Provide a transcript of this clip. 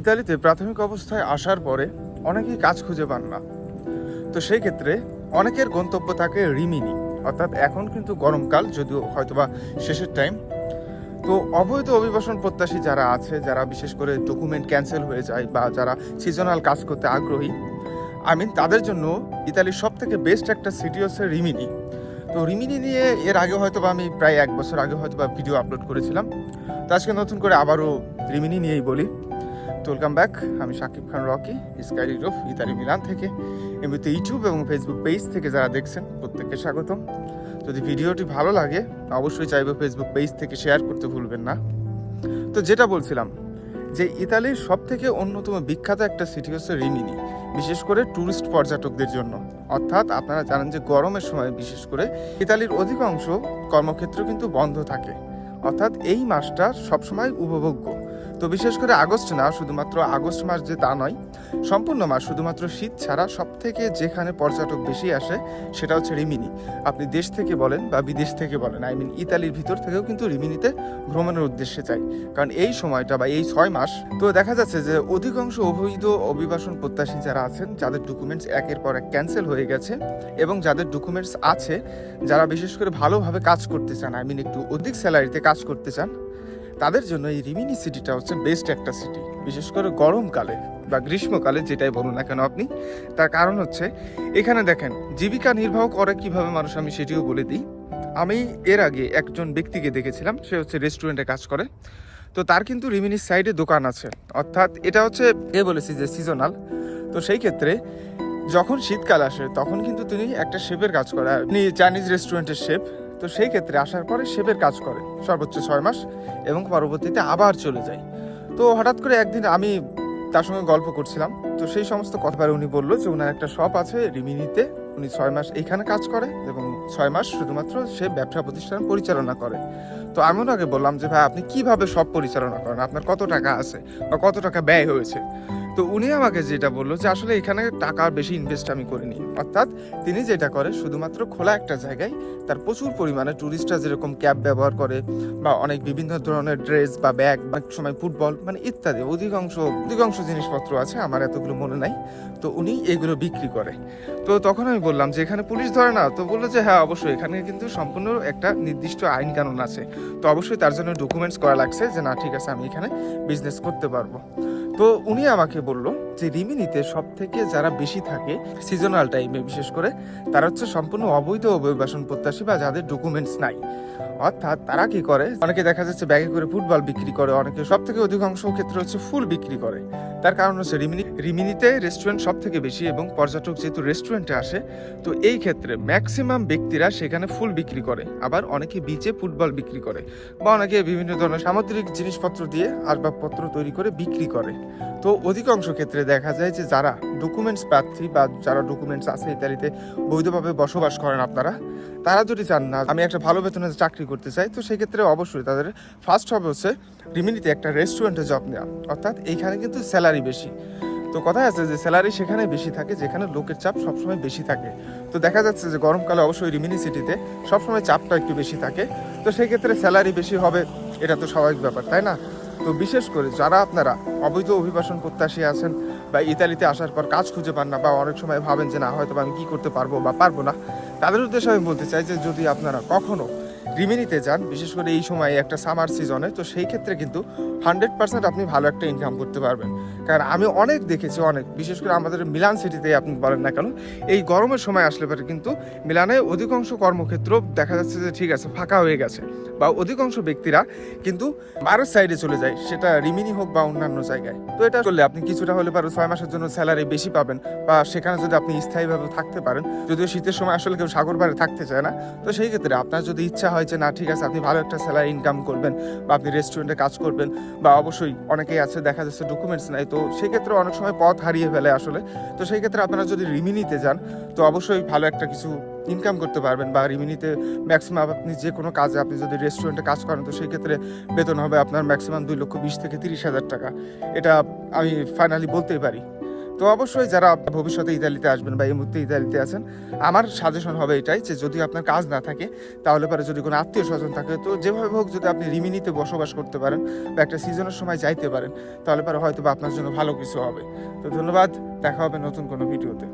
ইতালিতে প্রাথমিক অবস্থায় আসার পরে অনেকেই কাজ খুঁজে পান না। তো সেই ক্ষেত্রে অনেকের গন্তব্য থাকে রিমিনি, অর্থাৎ এখন কিন্তু গরমকাল, যদিও হয়তোবা শেষের টাইম তো অবৈধ অভিবাসন প্রত্যাশী যারা আছে, যারা বিশেষ করে ডকুমেন্ট ক্যান্সেল হয়ে যায় বা যারা সিজনাল কাজ করতে আগ্রহী আই মিন তাদের জন্য ইতালির সব থেকে বেস্ট একটা সিটি হচ্ছে রিমিনি। তো রিমিনি নিয়ে এর আগে হয়তো বা আমি প্রায় এক বছর আগে হয়তো বা ভিডিও আপলোড করেছিলাম। তো আজকে নতুন করে আবারও রিমিনি নিয়েই বলি। ওয়েলকাম ব্যাক আমি Shakib Khan, Rocky, sky of Italy, Milan থেকে, এমনিতে ইউটিউব এবং ফেসবুক পেজ থেকে যারা দেখছেন, প্রত্যেককে স্বাগতম। যদি ভিডিওটি ভালো লাগে, অবশ্যই চাইব ফেসবুক পেজ থেকে শেয়ার করতে ভুলবেন না। তো যেটা বলছিলাম, যে ইতালির সব থেকে অন্যতম বিখ্যাত একটা সিটি হচ্ছে রিমিনি, বিশেষ করে ট্যুরিস্ট পর্যটকদের জন্য। অর্থাৎ আপনারা জানেন যে গরমের সময়, বিশেষ করে ইতালির অধিকাংশ কর্মক্ষেত্র কিন্তু বন্ধ থাকে। অর্থাৎ এই মাসটা সবসময় উপভোগ্য। তো বিশেষ করে আগস্ট না, শুধুমাত্র আগস্ট মাস যে তা নয়, সম্পূর্ণ মাস, শুধুমাত্র শীত ছাড়া সব থেকে যেখানে পর্যটক বেশি আসে সেটা হচ্ছে রিমিনি। আপনি দেশ থেকে বলেন বা বিদেশ থেকে বলেন আই মিন ইতালির ভিতর থেকেও কিন্তু রিমিনিতে ভ্রমণের উদ্দেশ্যে চাই কারণ এই সময়টা বা এই ছয় মাস, তো দেখা যাচ্ছে যে অধিকাংশ অবৈধ অভিবাসন প্রত্যাশী যারা আছেন, যাদের ডকুমেন্টস একের পর এক ক্যান্সেল হয়ে গেছে এবং যাদের ডকুমেন্টস আছে, যারা বিশেষ করে ভালোভাবে কাজ করতে চান আই মিন একটু অধিক স্যালারিতে কাজ করতে চান তাদের জন্য এই রিমিনি সিটিটা হচ্ছে বেস্ট একটা সিটি বিশেষ করে গরমকালে বা গ্রীষ্মকালে যেটাই বলুন না কেন আপনি, তার কারণ হচ্ছে, এখানে দেখেন, জীবিকা নির্বাহ করে কীভাবে মানুষ, আমি সেটিও বলে দিই। আমি এর আগে একজন ব্যক্তিকে দেখেছিলাম, সে হচ্ছে রেস্টুরেন্টে কাজ করে। তো তার কিন্তু রিমিনির সাইডে দোকান আছে। অর্থাৎ এটা হচ্ছে এ বলেছি যে সিজনাল তো সেই ক্ষেত্রে যখন শীতকাল আসে, তখন কিন্তু তিনি একটা শেফের কাজ করে। তিনি চাইনিজ রেস্টুরেন্টের শেফ তো সেই ক্ষেত্রে আসার পরে শেফের কাজ করে, সর্বোচ্চ ছয় মাস এবং পরবর্তীতে আবার চলে যায়। তো হঠাৎ করে একদিন আমি তার সঙ্গে গল্প করছিলাম, তো সেই সমস্ত কথাবার উনি বলল যে ওনার একটা শপ আছে রিমিনিতে, উনি ছয় মাস এইখানে কাজ করে এবং ছয় মাস শুধুমাত্র সে ব্যবসা প্রতিষ্ঠান পরিচালনা করে। তো আমি ওনাকে বললাম যে, ভাই, আপনি কীভাবে সব পরিচালনা করেন? আপনার কত টাকা আছে বা কত টাকা ব্যয় হয়েছে? তো উনি আমাকে যেটা বলল যে, আসলে এখানে টাকা বেশি ইনভেস্ট আমি করিনি। অর্থাৎ তিনি যেটা করে, শুধুমাত্র খোলা একটা জায়গায় তার প্রচুর পরিমাণে ট্যুরিস্টরা যেরকম ক্যাব ব্যবহার করে বা অনেক বিভিন্ন ধরনের ড্রেস বা ব্যাগ বা সময় ফুটবল মানে ইত্যাদি। অধিকাংশ অধিকাংশ জিনিসপত্র আছে, আমার এতগুলো মনে নাই। তো উনি এগুলো বিক্রি করে। তো তখন আমি বললাম যে, এখানে পুলিশ ধরে না? তো বলল যে হ্যাঁ অবশ্যই। এখানে কিন্তু সম্পূর্ণ একটা নির্দিষ্ট আইন কানুন আছে। তো অবশ্যই তার জন্য ডকুমেন্টস করা লাগছে যে, না, ঠিক আছে, আমি এখানে বিজনেস করতে পারব। তো উনি আমাকে বলল যে রিমিনিতে সব থেকে যারা বেশি থাকে সিজনাল টাইমে বিশেষ করে, তারা হচ্ছে সম্পূর্ণ অবৈধ অভিবাসন প্রত্যাশী বা যাদের ডকুমেন্টস নাই। অর্থাৎ তারা কি করে? অনেকে দেখা যাচ্ছে ব্যাগে করে ফুটবল বিক্রি করে, অনেকে সব থেকে অধিকাংশ ক্ষেত্রে হচ্ছে ফুল বিক্রি করে। তার কারণ হচ্ছে রিমিনি, রিমিনিতে রেস্টুরেন্ট সব থেকে বেশি এবং পর্যটক যেহেতু রেস্টুরেন্টে আসে, তো এই ক্ষেত্রে ম্যাক্সিমাম ব্যক্তিরা সেখানে ফুল বিক্রি করে। আবার অনেকে বিচে ফুটবল বিক্রি করে বা অনেকে বিভিন্ন ধরনের সামুদ্রিক জিনিসপত্র দিয়ে আসবাবপত্র তৈরি করে বিক্রি করে। তো অধিকাংশ ক্ষেত্রে দেখা যায় যে যারা ডকুমেন্টস প্রার্থী বা যারা ডকুমেন্টস আছে ইত্যাদিতে বৈধভাবে বসবাস করেন আপনারা, তারা যদি চান না, আমি একটা ভালো বেতনে চাকরি করতে চাই, তো সেক্ষেত্রে অবশ্যই তাদের ফার্স্ট হবে হচ্ছে রিমিনিতে একটা রেস্টুরেন্টে জব নেওয়া। অর্থাৎ এইখানে কিন্তু স্যালারি বেশি। তো কথায় আছে যে স্যালারি সেখানে বেশি থাকে, যেখানে লোকের চাপ সবসময় বেশি থাকে। তো দেখা যাচ্ছে যে গরমকালে অবশ্যই রিমিনি সিটিতে সবসময় চাপটা একটু বেশি থাকে। তো সেই ক্ষেত্রে স্যালারি বেশি হবে, এটা তো স্বাভাবিক ব্যাপার, তাই না? তো বিশেষ করে যারা আপনারা অবৈধ অভিবাসন প্রত্যাশী আছেন বা ইতালিতে আসার পর কাজ খুঁজে পান না বা অনেক সময় ভাবেন যে না হয়তো আমি কী করতে পারব বা পারব না। তাদের উদ্দেশ্যে আমি বলতে চাই যে যদি আপনারা কখনো রিমিনিতে যান, বিশেষ করে এই সময় একটা সামার সিজনে তো সেই ক্ষেত্রে কিন্তু হান্ড্রেড পার্সেন্ট আপনি ভালো একটা ইনকাম করতে পারবেন। কারণ আমি অনেক দেখেছি, অনেক, বিশেষ করে আমাদের মিলান সিটিতে আপনি বলেন না কেন, এই গরমের সময় আসলে পরে কিন্তু মিলানে অধিকাংশ কর্মক্ষেত্র দেখা যাচ্ছে যে ঠিক আছে, ফাঁকা হয়ে গেছে। বা অধিকাংশ ব্যক্তিরা কিন্তু বারের সাইডে চলে যায়, সেটা রিমিনি হোক বা অন্যান্য জায়গায়। তো এটা করলে আপনি কিছুটা হলে পারে ছয় মাসের জন্য স্যালারি বেশি পাবেন, বা সেখানে যদি আপনি স্থায়ীভাবে থাকতে পারেন, যদিও শীতের সময় আসলে কেউ সাগর পাড়ে থাকতে চায় না, তো সেই ক্ষেত্রে আপনার যদি ইচ্ছা হয় যে না, ঠিক আছে, আপনি ভালো একটা স্যালারি ইনকাম করবেন বা আপনি রেস্টুরেন্টে কাজ করবেন বা অবশ্যই অনেকেই আছে, দেখা যাচ্ছে ডকুমেন্টস নাই। তো সেই ক্ষেত্রে অনেক সময় পথ হারিয়ে ফেলে আসলে। তো সেই ক্ষেত্রে আপনারা যদি রিমিনিতে যান তো অবশ্যই ভালো একটা কিছু ইনকাম করতে পারবেন বা রিমিনিতে ম্যাক্সিমাম আপনি যে কোনো কাজে আপনি যদি রেস্টুরেন্টে কাজ করেন, তো সেই ক্ষেত্রে বেতন হবে আপনার ম্যাক্সিমাম দুই লক্ষ বিশ থেকে তিরিশ হাজার টাকা। এটা আমি ফাইনালি বলতেই পারি। তো অবশ্যই যারা ভবিষ্যতে ইতালিতে আসবেন বা এই মুহূর্তে ইতালিতে আছেন, আমার সাজেশন হবে এটাই যে যদি আপনার কাজ না থাকে, তাহলে পরে যদি কোনো আত্মীয় স্বজন থাকে, তো যেভাবে হোক যদি আপনি রিমিনিতে বসবাস করতে পারেন বা একটা সিজনের সময় যাইতে পারেন, তাহলে পরে হয়তো বা আপনার জন্য ভালো কিছু হবে। তো ধন্যবাদ, দেখা হবে নতুন কোনো ভিডিওতে